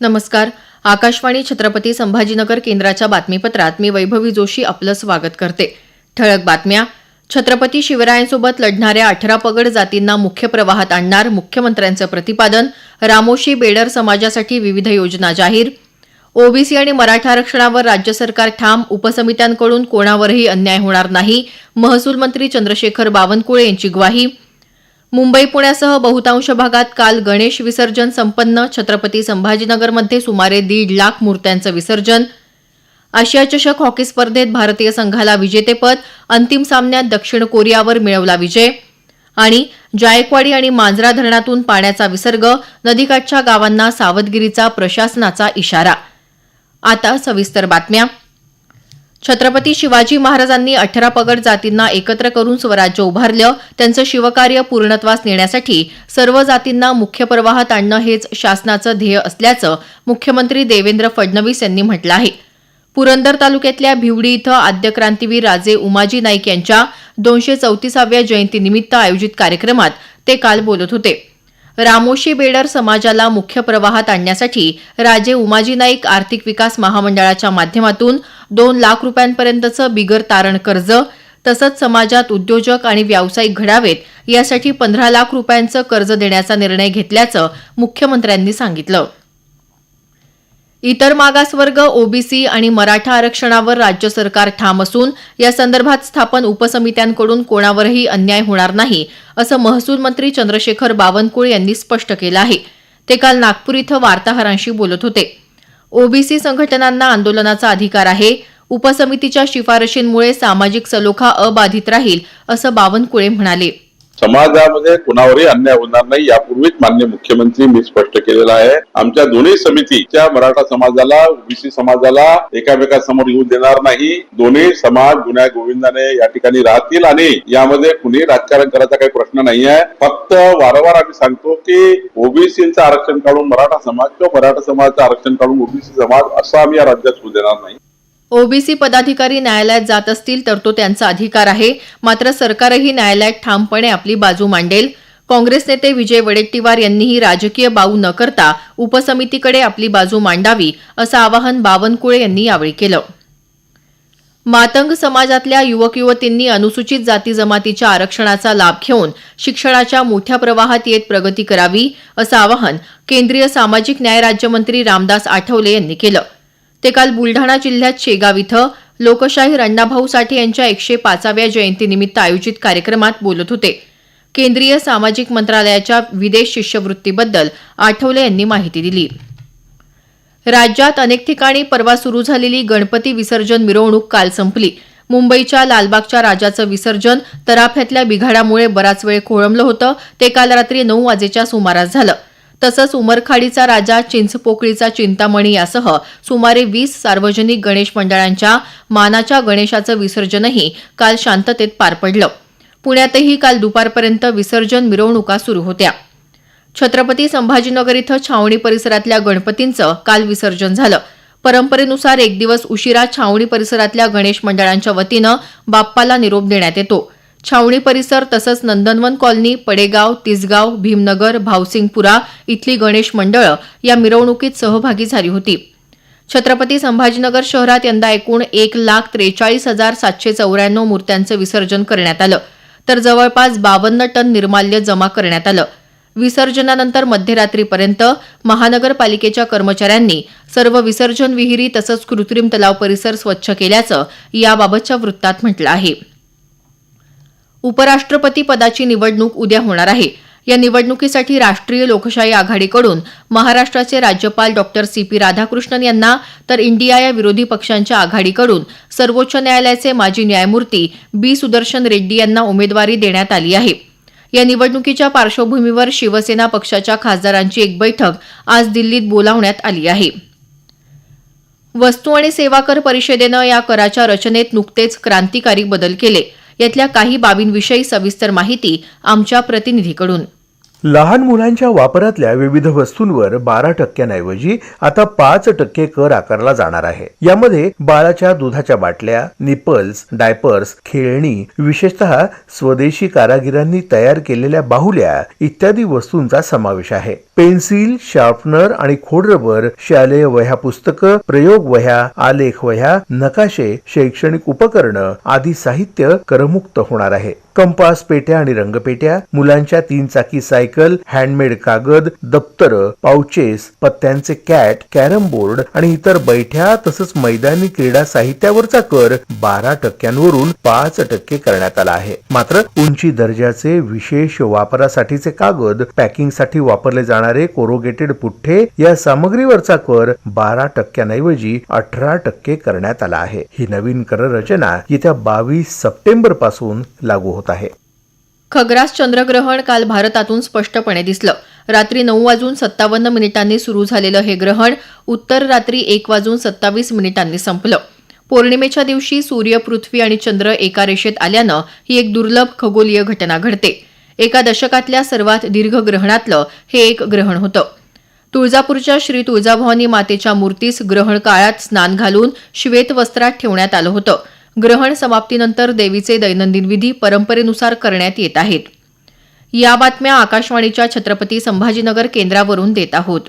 नमस्कार. आकाशवाणी छत्रपती संभाजीनगर केंद्राच्या बातमीपत्रात मी वैभवी जोशी आपलं स्वागत करते. ठळक बातम्या. छत्रपती शिवरायांसोबत लढणाऱ्या अठरा पगड जातींना मुख्य प्रवाहात आणणार मुख्यमंत्र्यांचं प्रतिपादन रामोशी बेडर समाजासाठी विविध योजना जाहीर. ओबीसी आणि मराठा आरक्षणावर राज्य सरकार ठाम उपसमित्यांकडून कोणावरही अन्याय होणार नाही महसूल मंत्री चंद्रशेखर बावनकुळे यांची ग्वाही. मुंबई पुण्यासह बहुतांश भागात काल गणेश विसर्जन संपन्न. छत्रपती संभाजीनगरमध्ये सुमारे दीड लाख मूर्त्यांचं विसर्जन. आशिया चषक हॉकी स्पर्धेत भारतीय संघाला विजेतेपद अंतिम सामन्यात दक्षिण कोरियावर मिळवला विजय. आणि जायकवाडी आणि मांजरा धरणातून पाण्याचा विसर्ग नदीकाठच्या गावांना सावधगिरीचा प्रशासनाचा इशारा. आता सविस्तर बातम्या. छत्रपती शिवाजी महाराजांनी अठरा पगड जातींना एकत्र करून स्वराज्य उभारलं. त्यांचं शिवकार्य पूर्णत्वास नेण्यासाठी सर्व जातींना मुख्य प्रवाहात आणणं हेच शासनाचं ध्येय असल्याचं मुख्यमंत्री देवेंद्र फडणवीस यांनी म्हटलं आहे. पुरंदर तालुक्यातल्या भिवडी इथं आद्य क्रांतीवीर राजे उमाजी नाईक यांच्या दोनशे चौतीसाव्या जयंतीनिमित्त आयोजित कार्यक्रमात ते काल बोलत होते. रामोशी बेडर समाजाला मुख्य प्रवाहात आणण्यासाठी राजे उमाजी नाईक आर्थिक विकास महामंडळाच्या माध्यमातून दोन लाख रुपयांपर्यंतचं बिगर तारण कर्ज तसंच समाजात उद्योजक आणि व्यावसायिक घडावेत यासाठी पंधरा लाख रुपयांचं कर्ज देण्याचा निर्णय घेतल्याचं मुख्यमंत्र्यांनी सांगितलं. इतर मागासवर्ग ओबीसी आणि मराठा आरक्षणावर राज्य सरकार ठाम असून या संदर्भात स्थापन उपसमित्यांकडून कोणावरही अन्याय होणार नाही असं महसूल मंत्री चंद्रशेखर बावनकुळे यांनी स्पष्ट केलं आहे. ते काल नागपूर इथं वार्ताहरांशी बोलत होते. ओबीसी संघटनांना आंदोलनाचा अधिकार आहे. उपसमितीच्या शिफारशींमुळे सामाजिक सलोखा अबाधित राहील असं बावनकुळे म्हणाले. समाजामध्ये कुणावरही अन्याय होणार नाही यापूर्वीच मान्य मुख्यमंत्री मी स्पष्ट केलेला आहे. आमच्या दोन्ही समितीच्या मराठा समाजाला ओबीसी समाजाला एकामेकासमोर येऊ देणार नाही. दोन्ही समाज गुन्ह्या गोविंदाने या ठिकाणी राहतील आणि यामध्ये कुणी राजकारण करायचा काही प्रश्न नाही आहे फक्त वारंवार आम्ही सांगतो की ओबीसीचं आरक्षण काढून मराठा समाज किंवा मराठा समाजाचं आरक्षण काढून ओबीसी समाज असं आम्ही या राज्यात होऊ देणार नाही. ओबीसी पदाधिकारी न्यायालयात जात असतील तर तो त्यांचा अधिकार आहे. मात्र सरकारही न्यायालयात ठामपणे आपली बाजू मांडेल. काँग्रेस नेते विजय वडेट्टीवार यांनीही राजकीय बाऊ न करता उपसमितीकडे आपली बाजू मांडावी असं आवाहन बावनकुळे यांनी यावेळी केलं. मातंग समाजातल्या युवक युवतींनी अनुसूचित जाती जमातीच्या आरक्षणाचा लाभ घेऊन शिक्षणाच्या मोठ्या प्रवाहात येत प्रगती करावी असं आवाहन केंद्रीय सामाजिक न्याय राज्यमंत्री रामदास आठवले यांनी केलं. ते काल बुलढाणा जिल्ह्यात शेगाव इथं लोकशाहीर अण्णाभाऊ साठे यांच्या एकशे पाचाव्या जयंतीनिमित्त आयोजित कार्यक्रमात बोलत होते. केंद्रीय सामाजिक मंत्रालयाच्या विदेश शिष्यवृत्तीबद्दल आठवले यांनी माहिती दिली. राज्यात अनेक ठिकाणी परवा सुरू झालेली गणपती विसर्जन मिरवणूक काल संपली. मुंबईच्या लालबागच्या राजाचं विसर्जन तराफ्यातल्या बिघाडामुळे बराच वेळ खोळंबलं होतं. ते काल रात्री नऊ वाजेच्या सुमारास झालं. तसंच उमरखाडीचा राजा चिंचपोकळीचा चिंतामणी यासह सुमारे वीस सार्वजनिक गणेश मंडळांच्या मानाच्या गणेशाचं विसर्जनही काल शांततेत पार पडलं. पुण्यातही काल दुपारपर्यंत विसर्जन मिरवणुका सुरू होत्या. छत्रपती संभाजीनगर इथं छावणी परिसरातल्या गणपतींचं काल विसर्जन झालं. परंपरेनुसार एक दिवस उशिरा छावणी परिसरातल्या गणेश मंडळांच्या वतीनं बाप्पाला निरोप देण्यात येतो. छावणी परिसर तसंच नंदनवन कॉलनी पडेगाव तिसगाव भीमनगर भावसिंगपुरा इथली गणेश मंडळं या मिरवणुकीत सहभागी झाली होती. छत्रपती संभाजीनगर शहरात यंदा एकूण एक लाख त्रेचाळीस हजार सातशे चौऱ्याण्णव मूर्त्यांचं विसर्जन करण्यात आलं. तर जवळपास बावन्न टन निर्माल्य जमा करण्यात आलं. विसर्जनानंतर मध्यरात्रीपर्यंत महानगरपालिकेच्या कर्मचाऱ्यांनी सर्व विसर्जन विहिरी तसंच कृत्रिम तलाव परिसर स्वच्छ केल्याचं याबाबतच्या वृत्तात म्हटलं आहे. उपराष्ट्रपती पदाची निवडणूक उद्या होणार आहे. या निवडणुकीसाठी राष्ट्रीय लोकशाही आघाडीकडून महाराष्ट्राचे राज्यपाल डॉक्टर सी. पी. राधाकृष्णन यांना तर इंडिया या विरोधी पक्षांच्या आघाडीकडून सर्वोच्च न्यायालयाचे माजी न्यायमूर्ती बी. सुदर्शन रेड्डी यांना उमेदवारी देण्यात आली आहे. या निवडणुकीच्या पार्श्वभूमीवर शिवसेना पक्षाच्या खासदारांची एक बैठक आज दिल्लीत बोलावण्यात आली आहे. वस्तू आणि सेवा कर परिषदेनं या कराच्या रचनेत नुकतेच क्रांतिकारी बदल केले. यातल्या काही बाबींविषयी सविस्तर माहिती आमच्या प्रतिनिधीकडून. लहान मुलांच्या वापरातल्या विविध वस्तूंवर बारा टक्क्यांऐवजी आता पाच टक्के कर आकारला जाणार आहे. यामध्ये बाळाच्या दुधाच्या बाटल्या निपल्स डायपर्स खेळणी विशेषतः स्वदेशी कारागिरांनी तयार केलेल्या बाहुल्या इत्यादी वस्तूंचा समावेश आहे. पेन्सिल शार्पनर आणि खोडरबर शालेय वह्या पुस्तकं प्रयोग वह्या आलेख वह्या नकाशे शैक्षणिक उपकरणं आदी साहित्य करमुक्त होणार आहे. कंपास पेट्या आणि रंगपेट्या मुलांच्या तीन चाकी सायकल हँडमेड कागद दप्तर पाउचेस पत्त्यांचे कॅट कॅरम बोर्ड आणि इतर बैठ्या तसंच मैदानी क्रीडा साहित्यावरचा कर बारा टक्क्यांवरून पाच टक्के करण्यात आला आहे. मात्र उंची दर्जाचे विशेष वापरासाठीचे कागद पॅकिंगसाठी वापरले जाणारे कोरोगेटेड पुठ्ठे या सामग्रीवरचा कर बारा टक्क्यांऐवजी अठरा टक्के करण्यात आला आहे. ही नवीन कर रचना येत्या बावीस सप्टेंबरपासून लागू होत आहे. खग्रास चंद्रग्रहण काल भारतातून स्पष्टपणे दिसलं. रात्री नऊ वाजून सत्तावन्न मिनिटांनी सुरू झालेलं हे ग्रहण उत्तर रात्री एक वाजून सत्तावीस मिनिटांनी संपलं. पौर्णिमेच्या दिवशी सूर्य पृथ्वी आणि चंद्र एका रेषेत आल्यानं ही एक दुर्लभ खगोलीय घटना घडते. एका दशकातल्या सर्वात दीर्घ ग्रहणातलं हे एक ग्रहण होतं. तुळजापूरच्या श्री तुळजाभवानी मातेच्या मूर्तीस ग्रहण काळात स्नान घालून श्वेत वस्त्रात ठेवण्यात आलं होतं. ग्रहण समाप्तीनंतर देवीचे दैनंदिन विधी परंपरेनुसार करण्यात येत आहेत. या बातम्या आकाशवाणीच्या छत्रपती संभाजीनगर केंद्रावरून देत आहोत.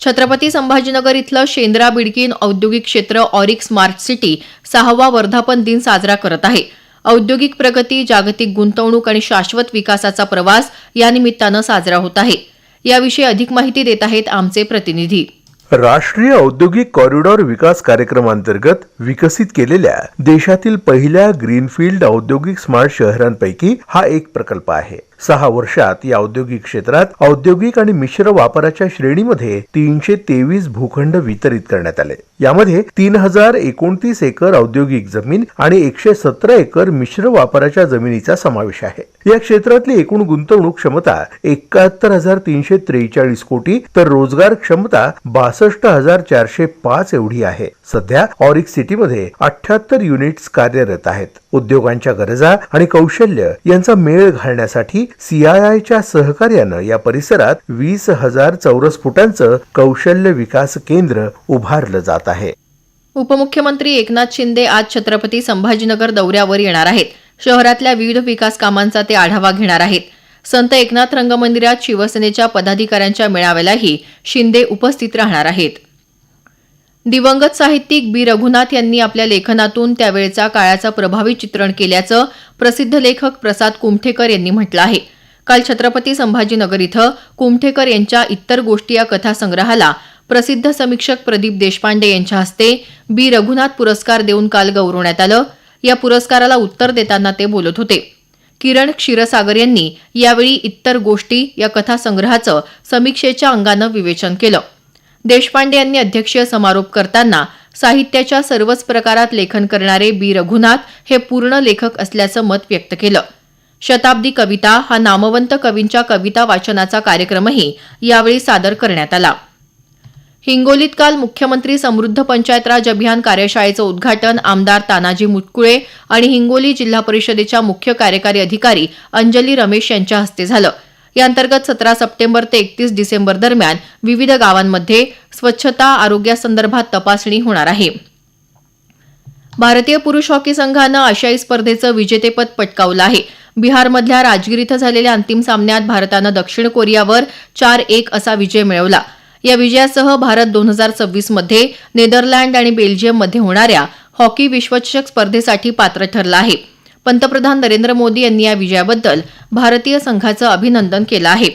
छत्रपती संभाजीनगर इथलं शेंद्रा बिडकीन औद्योगिक क्षेत्र ऑरिक स्मार्ट सिटी सहावा वर्धापन दिन साजरा करत आहे. औद्योगिक प्रगती जागतिक गुंतवणूक आणि शाश्वत विकासाचा प्रवास या निमित्तानं साजरा होत आहे. याविषयी अधिक माहिती देत आहेत आमचे प्रतिनिधी. राष्ट्रीय औद्योगिक कॉरिडॉर विकास कार्यक्रमांतर्गत विकसित केलेल्या देशातील पहिल्या ग्रीनफील्ड औद्योगिक स्मार्ट शहरांपैकी हा एक प्रकल्प आहे. सहा वर्षात या औद्योगिक क्षेत्रात औद्योगिक आणि मिश्र वापराच्या श्रेणीमध्ये तीनशे तेवीस भूखंड वितरित करण्यात आले. यामध्ये तीन हजार एकोणतीस एकर औद्योगिक जमीन आणि एकशे सतरा एकर मिश्र वापराच्या जमिनीचा समावेश आहे. या क्षेत्रातली एकूण गुंतवणूक क्षमता एकाहत्तर हजार तीनशे त्रेचाळीस कोटी तर रोजगार क्षमता बासष्ट हजार चारशे पाच एवढी आहे. सध्या ऑरिक सिटीमध्ये अठ्याहत्तर युनिट्स कार्यरत आहेत. उद्योगांच्या गरजा आणि कौशल्य यांचा मेळ घालण्यासाठी सीआयआयच्या सहकार्यानं या परिसरात वीस हजार चौरस फुटांचं कौशल्य विकास केंद्र उभारलं जात आहे. उपमुख्यमंत्री एकनाथ शिंदे आज छत्रपती संभाजीनगर दौऱ्यावर येणार आहेत. शहरातल्या विविध विकास कामांचा ते आढावा घेणार आहेत. संत एकनाथ रंगमंदिरात शिवसेनेच्या पदाधिकाऱ्यांच्या मेळाव्यालाही शिंदे उपस्थित राहणार आहेत. दिवंगत साहित्यिक बी. रघुनाथ यांनी आपल्या लेखनातून त्यावेळचा काळाचं प्रभावी चित्रण केल्याचं प्रसिद्ध लेखक प्रसाद कुमठेकर यांनी म्हटलं आहे. काल छत्रपती संभाजीनगर इथं कुमठेकर यांच्या इतर गोष्टी या कथासंग्रहाला प्रसिद्ध समीक्षक प्रदीप देशपांडे यांच्या हस्ते बी. रघुनाथ पुरस्कार देऊन काल गौरवण्यात आलं. या पुरस्काराला उत्तर देताना ते बोलत होते. किरण क्षीरसागर यांनी यावेळी इतर गोष्टी या कथासंग्रहाचं समीक्षेच्या अंगानं विवेचन केलं. देशपांडे यांनी अध्यक्षीय समारोप करताना साहित्याच्या सर्वच प्रकारात लेखन करणारे बी. रघुनाथ हे पूर्ण लेखक असल्याचं मत व्यक्त केलं. शताब्दी कविता हा नामवंत कवींच्या कविता वाचनाचा कार्यक्रमही यावेळी सादर करण्यात आला. हिंगोलीत काल मुख्यमंत्री समृद्ध पंचायत राज अभियान कार्यशाळेचं उद्घाटन आमदार तानाजी मुटकुळे आणि हिंगोली जिल्हा परिषदेच्या मुख्य कार्यकारी अधिकारी अंजली रमेश यांच्या हस्ते झालं. याअंतर्गत सतरा सप्टेंबर ते एकतीस डिसेंबर दरम्यान विविध गावांमध्ये स्वच्छता आरोग्यासंदर्भात तपासणी होणार आहे. भारतीय पुरुष हॉकी संघानं आशियाई स्पर्धेचं विजेतेपद पटकावलं आहे. बिहारमधल्या राजगीर इथं झालेल्या अंतिम सामन्यात भारतानं दक्षिण कोरियावर चार एक असा विजय मिळवला. या विजयासह भारत दोन हजार सव्वीसमध्ये नेदरलँड आणि बेल्जियममध्ये होणाऱ्या हॉकी विश्वचषक स्पर्धेसाठी पात्र ठरला आहे. पंतप्रधान नरेंद्र मोदी यांनी या विजयाबद्दल भारतीय संघाचं अभिनंदन केलं आहे.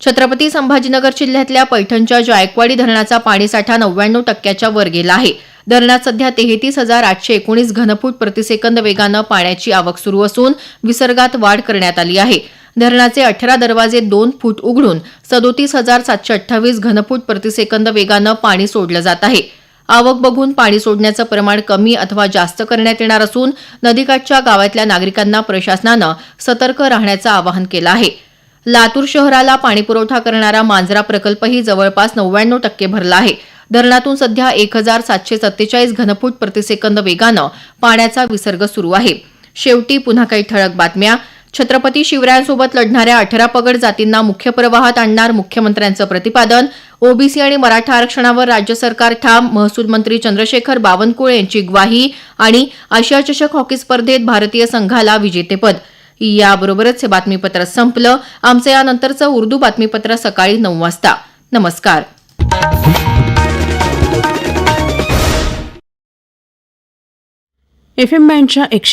छत्रपती संभाजीनगर जिल्ह्यातल्या पैठणच्या जायकवाडी धरणाचा पाणीसाठा नव्याण्णव टक्क्याच्या वर गेला आहे. धरणात सध्या तेहतीस हजार आठशे एकोणीस घनफूट प्रतिसेकंद वेगानं पाण्याची आवक सुरू असून विसर्गात वाढ करण्यात आली आहे. धरणाचे अठरा दरवाजे दोन फूट उघडून सदोतीस हजार सातशे अठ्ठावीस घनफूट प्रतिसेकंद वेगानं पाणी सोडलं जात आहे. आवक बघून पाणी सोडण्याचं प्रमाण कमी अथवा जास्त करण्यात येणार असून नदीकाठच्या गावातल्या नागरिकांना प्रशासनानं सतर्क राहण्याचं आवाहन केलं आहे. लातूर शहराला पाणीपुरवठा करणारा मांजरा प्रकल्पही जवळपास नव्याण्णव टक्के भरला आहे. धरणातून सध्या एक हजार सातशे सत्तेचाळीस घनफूट प्रतिसेकंद वेगानं पाण्याचा विसर्ग सुरू आहे. शेवटी पुन्हा काही ठळक बातम्या. छत्रपती शिवरायांसोबत लढणाऱ्या अठरा पगड जातींना मुख्य प्रवाहात आणणार मुख्यमंत्र्यांचं प्रतिपादन. ओबीसी आणि मराठा आरक्षणावर राज्य सरकार ठाम महसूल मंत्री चंद्रशेखर बावनकुळे यांची ग्वाही आणि आशिया चषक हॉकी स्पर्धेत भारतीय संघाला विजेतेपद. याबरोबरच हे बातमीपत्र संपलं. आमचं यानंतरचं उर्दू बातमीपत्र सकाळी नऊ वाजता. नमस्कार. एफ एम बँडच्या एकशे